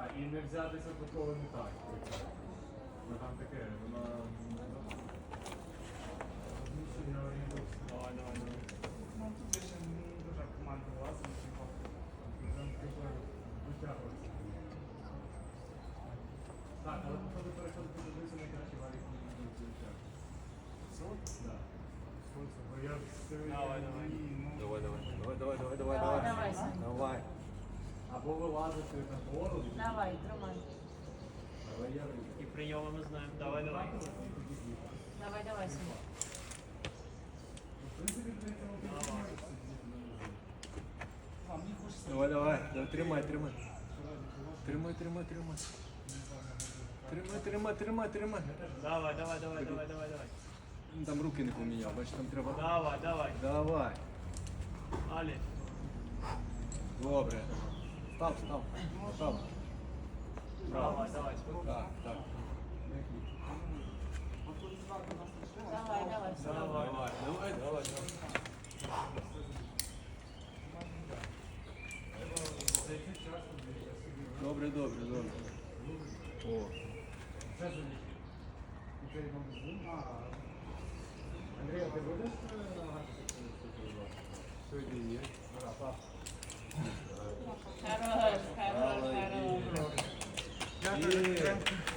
не взятися такого не так. Ну там таке, воно. Зміщення орієнтовки. Давай, давай, давай. Ну тут ще не дуже команда влазить, типу. Там типу витягується. Так, але походу переходити до дивитися найкращий варік не буде включати. Так. Сонце, бо я все Давай, давай. Давай, давай. Давай, давай, давай, давай, Давай, давай, Саня. Давай. Або вилазити на гору, Давай, тримай. але я І прийоми ми знаємо. Давай, давай. Давай, давай, Саня. В принципі, для цього Давай. А, мені хочеться. Давай, давай. Давай, тримай, тримай. Тримай, тримай, тримай. Тримай, тримай, тримай, тримай. Давай, давай, давай, давай, давай, давай. Ну, Там руки не поміняв, бачиш, там треба. Давай, давай. Давай. Алі. Добре. Став, став. Став. Давай, давай. Так, так. Давай, давай. Давай, давай. Давай, давай. Добре, добре, добре. О. Це за них. Андрій, а ти будеш э, намагатися сьогодні? Сьогодні є. 예.